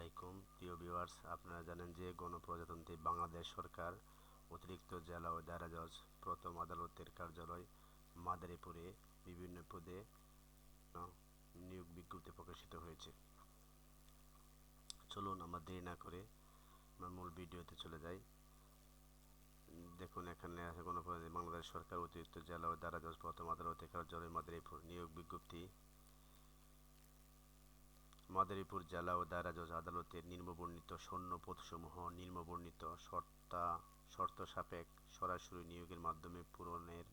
আলাইকুম, প্রিয় ভিউয়ার্স, আপনারা জানেন যে গণপ্রজাতন্ত্রী বাংলাদেশ সরকার অতিরিক্ত জেলা ও দায়রা জজ প্রথম আদালতের কার্যালয় মাদারীপুরে বিভিন্ন পদে নিয়োগ বিজ্ঞপ্তি প্রকাশিত হয়েছে। চলুন আমরা দেরি না করে আমরা মূল ভিডিওতে চলে যাই। দেখুন, এখানে আছে গণপ্রজাতন্ত্রী বাংলাদেশ সরকার অতিরিক্ত জেলা ও দায়রা জজ প্রথম আদালতের কার্যালয় মাদারীপুর। নিয়োগ বিজ্ঞপ্তি মাদারীপুর জেলা ও দায়রা জজ আদালতের নিম্নবর্ণিত সৈন্য পদসমূহ নিম্নবর্ণিত শর্তা, শর্ত সাপেক সরাসরি নিয়োগের মাধ্যমে পূরণের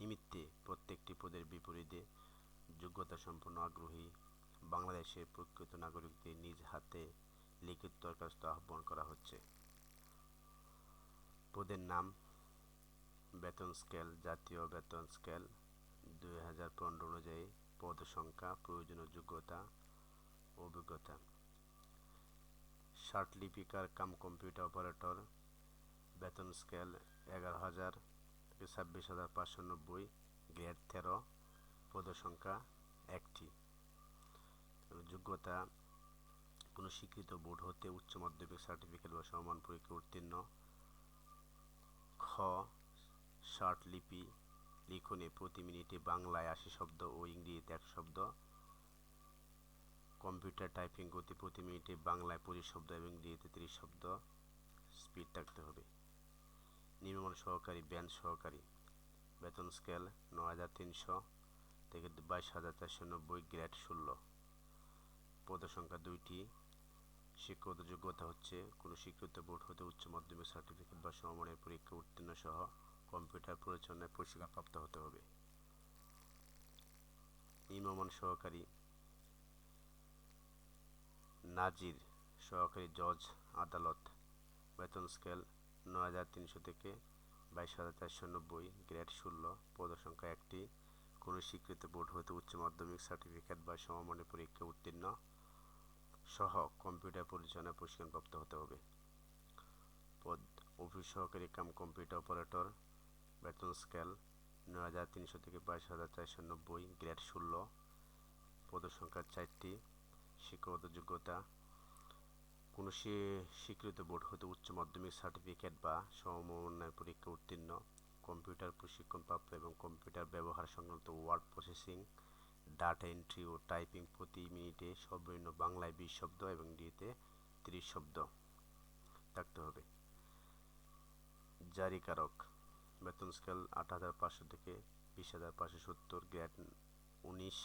নিমিত্তে প্রত্যেকটি পদের বিপরীতে যোগ্যতা সম্পন্ন আগ্রহী বাংলাদেশের প্রকৃত নাগরিকদের নিজ হাতে লিখিত দরখাস্ত আহ্বান করা হচ্ছে। পদের নাম বেতন স্কেল, জাতীয় বেতন স্কেল, দুই হাজার পনেরো অনুযায়ী পদ সংখ্যা প্রয়োজনীয় যোগ্যতা অভিজ্ঞতা লিপিকার কাম কম্পিউটার অপারেটর, বেতন স্কেল এগারো হাজার, ছাব্বিশ হাজার পাঁচশো নব্বই, গ্রেড তেরো পদসংখ্যা একটি। যোগ্যতা, কোনো স্বীকৃত বোর্ড হতে উচ্চ মাধ্যমিক সার্টিফিকেট বা সমান পরীক্ষা উত্তীর্ণ। খ লিপি, লিখনে প্রতি মিনিটে বাংলায় আশি শব্দ ও ইংরেজিতে এক শব্দ। কম্পিউটার টাইপিং গতি প্রতি মিনিটে বাংলায় পঁচিশ শব্দ এবং ইংরেজিতে তিরিশ শব্দ স্পিড থাকতে হবে। নির্মাণ সহকারী ব্যান্ড সহকারী। বেতন স্কেল ন হাজার তিনশো থেকে বাইশ হাজার চারশো নব্বই গ্রেড ষোলো। পদসংখ্যা দুইটি। শিক্ষাগত যোগ্যতা হচ্ছে কোনো স্বীকৃত বোর্ড হতে উচ্চ মাধ্যমিক সার্টিফিকেট বা সমমানের পরীক্ষা উত্তীর্ণ সহ কম্পিউটার পরিচালনায় প্রাপ্ত হতে হবে। নিম্নমান সহকারী নাজির সহকারী জজ আদালত, বেতন স্কেল নয় হাজার তিনশো থেকে বাইশ হাজার চারশো নব্বই, গ্রেড ষোলো পদসংখ্যা একটি। কোনো স্বীকৃত বোর্ড হতে উচ্চ মাধ্যমিক সার্টিফিকেট বা সমমানের পরীক্ষা উত্তীর্ণ সহ কম্পিউটার পরিচালনা প্রশিক্ষণপ্রাপ্ত হতে হবে। পদ অফিস সহকারী কাম কম্পিউটার অপারেটর, বেতন স্কেল নয় হাজার তিনশো থেকে বাইশ হাজার চারশো নব্বই, গ্রেড ষোলো পদসংখ্যা চারটি। শিক্ষাগত যোগ্যতা, কোনো স্বীকৃত বোর্ড হতে উচ্চ মাধ্যমিক সার্টিফিকেট বা সমন্বয় পরীক্ষা উত্তীর্ণ কম্পিউটার প্রশিক্ষণপ্রাপ্ত এবং কম্পিউটার ব্যবহার সংক্রান্ত ওয়ার্ড প্রসেসিং ডাটা এন্ট্রি ও টাইপিং প্রতি মিনিটে সর্বনিম্ন বাংলায় বিশ শব্দ এবং ইংরেজিতে তিরিশ শব্দ থাকতে হবে। জারিকারক, বেতন স্কেল আট হাজার পাঁচশো থেকে বিশ হাজার পাঁচশো সত্তর গ্রেড উনিশ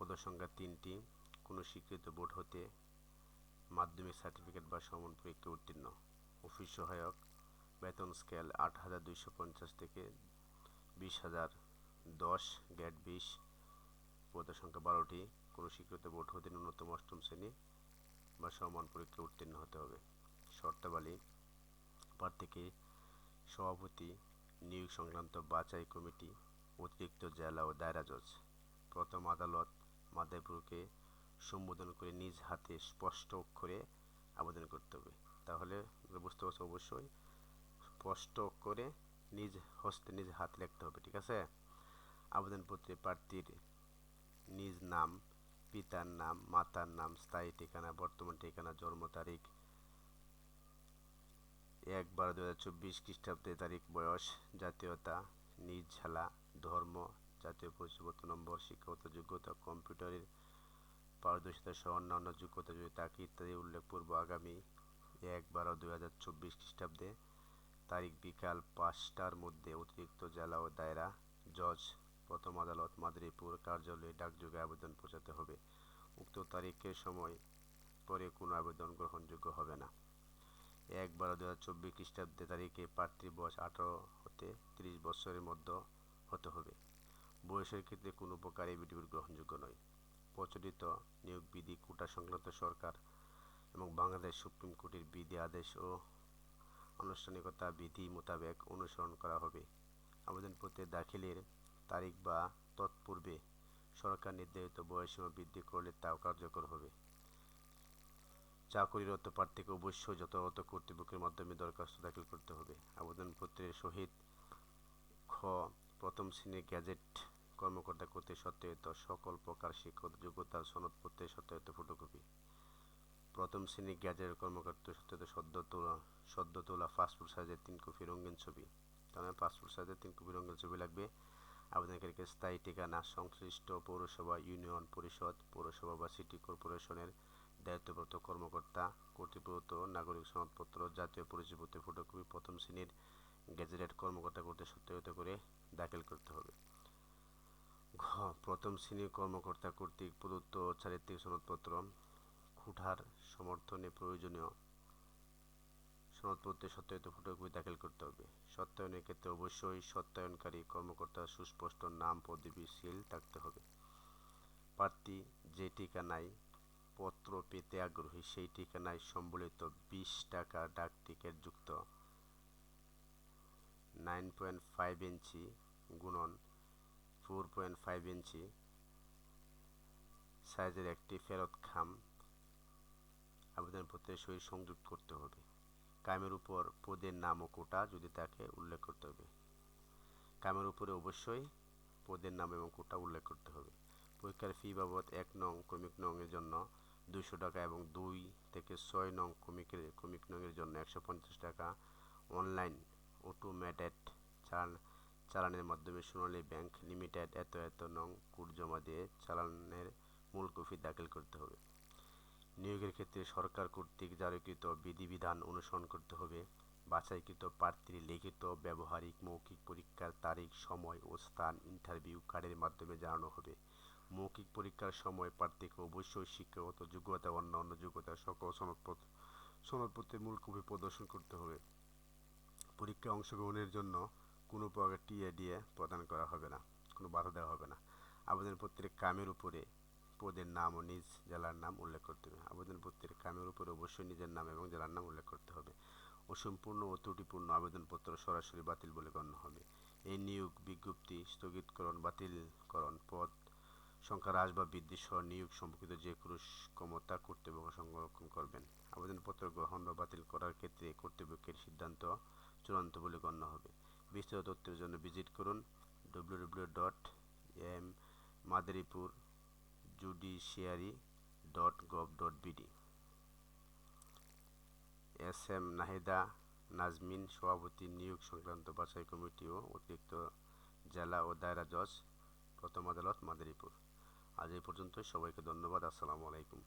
পদসংখ্যা তিনটি, কোনো স্বীকৃত বোর্ড হতে মাধ্যমিক সার্টিফিকেট বা সমান পরীক্ষা উত্তীর্ণ। অফিস সহায়ক, বেতন স্কেল আট হাজার দুইশো পঞ্চাশ থেকে বিশ হাজার দশ গ্রেড বিশ পদের সংখ্যা বারোটি, কোনো স্বীকৃত বোর্ড হতে ন্যূনতম অষ্টম শ্রেণি বা সমান পরীক্ষা উত্তীর্ণ হতে হবে। শর্তাবলী, প্রার্থীকে সভাপতি নিয়োগ সংক্রান্ত বাছাই কমিটি, অতিরিক্ত জেলা ও দায়রা জজ। প্রথম আদালত মাদারীপুরকে সম্বোধন করে নিজ হাতে স্পষ্ট অক্ষরে আবেদন করতে হবে। তাহলে বুঝতে পারছ অবশ্যই, স্পষ্ট করে নিজ হস্তে নিজ হাতে লিখতে হবে, ঠিক আছে? আবেদনপত্রে প্রার্থীর নিজ নাম, পিতার নাম, মাতার নাম, স্থায়ী ঠিকানা, বর্তমান ঠিকানা, জন্ম তারিখ, এক বারো দু হাজার চব্বিশ খ্রিস্টাব্দে তারিখ, বয়স, জাতীয়তা, নিজ জেলা ধর্ম জাতীয় পরিচয়পত্র নম্বর, শিক্ষাগত যোগ্যতা, কম্পিউটারের পারদর্শিতা সহ অন্যান্য যোগ্যতা যদি থাকে ইত্যাদি উল্লেখপূর্ব আগামী এক বারো দুই হাজার চব্বিশ খ্রিস্টাব্দে তারিখ বিকাল পাঁচটার মধ্যে অতিরিক্ত জেলা ও দায়রা জজ, প্রথম আদালত, মাদারীপুর কার্যালয়ে ডাকযোগে আবেদন পৌঁছাতে হবে। উক্ত তারিখের সময় পরে কোনো আবেদন গ্রহণযোগ্য হবে না। এক বারো দু হাজার চব্বিশ খ্রিস্টাব্দে তারিখে প্রার্থীর বয়স আঠারো হতে তিরিশ বছরের মধ্যে হতে হবে। বয়সের ক্ষেত্রে কোনো প্রকার এবিটিভিট গ্রহণযোগ্য নয়। প্রচলিত নিয়োগ বিধি কোটা সংক্রান্ত সরকার এবং বাংলাদেশ সুপ্রিম কোর্টের বিধি আদেশ ও আনুষ্ঠানিকতা বিধি মোতাবেক অনুসরণ করা হবে। আবেদনপত্রে দাখিলের তারিখ বা তৎপূর্বে সরকার নির্ধারিত বয়সীমা বৃদ্ধি করলে তাও কার্যকর হবে। চাকরিরত প্রার্থীকে অবশ্যই যথাযথ কর্তৃপক্ষের মাধ্যমে দরখাস্ত দাখিল করতে হবে। আবেদনপত্রের সহিত খ প্রথম শ্রেণির গ্যাজেট কর্মকর্তা কর্তৃক সত্যায়িত সকল প্রকার শিক্ষক যোগ্যতার সনদপত্রের সত্যায়িত ফটোকপি। প্রথম শ্রেণির গ্যাজেট কর্মকর্তা সাথে সদ্য তোলা সদ্য তোলা পাসপোর্ট সাইজের তিন কপি রঙিন ছবি। তার মানে পাসপোর্ট সাইজের তিন কপি রঙিন ছবি লাগবে। আবেদনকারীকে স্থায়ী ঠিকানা, সংশ্লিষ্ট পৌরসভা, ইউনিয়ন পরিষদ, পৌরসভা বা সিটি কর্পোরেশনের দায়িত্বপ্রাপ্ত কর্মকর্তা কর্তৃপক্ষ নাগরিক সনদপত্র, জাতীয় পরিচয়পত্র ফটোকপি প্রথম শ্রেণির গ্যাজেটেড কর্মকর্তা করতে সত্যায়িত করে দাখিল করতে হবে। ঘ, প্রথম শ্রেণির কর্মকর্তা কর্তৃক প্রদত্ত চারিত্রিক সনদপত্র খুঁটার সমর্থনে প্রয়োজনীয় সনদপত্রের সত্যায়িত ফটোকপি দাখিল করতে হবে। সত্যায়নের ক্ষেত্রে অবশ্যই সত্যায়নকারী কর্মকর্তার সুস্পষ্ট নাম, পদবি, সিল থাকতে হবে। প্রার্থী যে ঠিকানায় পত্র পেতে আগ্রহী সেই ঠিকানায় সম্বলিত বিশ টাকা ডাক টিকিট যুক্ত নাইন পয়েন্ট ফাইভ ইঞ্চি গুণন ফোর পয়েন্ট ফাইভ ইঞ্চি সাইজের একটি ফেরত খাম। আবেদনপত্রের সহিত সংযুক্ত করতে হবে। কামের উপর পদের নাম ও কোটা যদি তাকে উল্লেখ করতে হবে। কামের উপরে অবশ্যই পদের নাম এবং কোটা উল্লেখ করতে হবে। পরীক্ষার ফি বাবদ এক নং ক্রমিক নং এর জন্য দুইশো টাকা এবং দুই থেকে ছয় নং ক্রমিকের, ক্রমিক নং এর জন্য একশো পঞ্চাশ টাকা অনলাইন অটোমেটেড চালান, চালানের মাধ্যমে সোনালী ব্যাংক লিমিটেড এত এত নং কোড জমা দিয়ে চালানের মূল কপি দাখিল করতে হবে। নিয়োগের ক্ষেত্রে সরকার কর্তৃক জারিকৃত বিধিবিধান অনুসরণ করতে হবে। বাছাইকৃত প্রার্থীর লিখিত, ব্যবহারিক, মৌখিক পরীক্ষার তারিখ, সময় ও স্থান ইন্টারভিউ কার্ডের মাধ্যমে জানানো হবে। মৌখিক পরীক্ষার সময় প্রার্থীকে অবশ্যই শিক্ষাগত যোগ্যতা, অন্যান্য যোগ্যতা সকল সনদপত্র, সনদপত্রের মূল কপি প্রদর্শন করতে হবে। পরীক্ষায় অংশগ্রহণের জন্য কোনো প্রকার টিএ ডিএ প্রদান করা হবে না, কোনো বাধা দেওয়া হবে না। আবেদনপত্রের কামের উপরে পদের নাম ও নিজ জেলার নাম উল্লেখ করতে হবে। আবেদনপত্রের কামের উপরে অবশ্যই নিজের নাম এবং জেলার নাম উল্লেখ করতে হবে। অসম্পূর্ণ ও ত্রুটিপূর্ণ আবেদনপত্র সরাসরি বাতিল বলে গণ্য হবে। এই নিয়োগ বিজ্ঞপ্তি স্থগিতকরণ, বাতিলকরণ, পদ সংখ্যা হ্রাস বা বৃদ্ধি সহ নিয়োগ সম্পর্কিত যে কোনো ক্ষমতা কর্তৃপক্ষ সংরক্ষণ করবেন। আবেদনপত্র গ্রহণ বা বাতিল করার ক্ষেত্রে কর্তৃপক্ষের সিদ্ধান্ত চূড়ান্ত বলে গণ্য হবে। বিস্তারিত তথ্যের জন্য ভিজিট করুন W dot M Madaripur judiciary dot gov dot BD S M Nahida Najmin, সভাপতি, নিয়োগ সংক্রান্ত বাছাই কমিটি ও অতিরিক্ত জেলা ও দায়রা জজ, প্রথম আদালত মাদারীপুর। আজ এই পর্যন্ত সবাইকে ধন্যবাদ। আসসালামু আলাইকুম।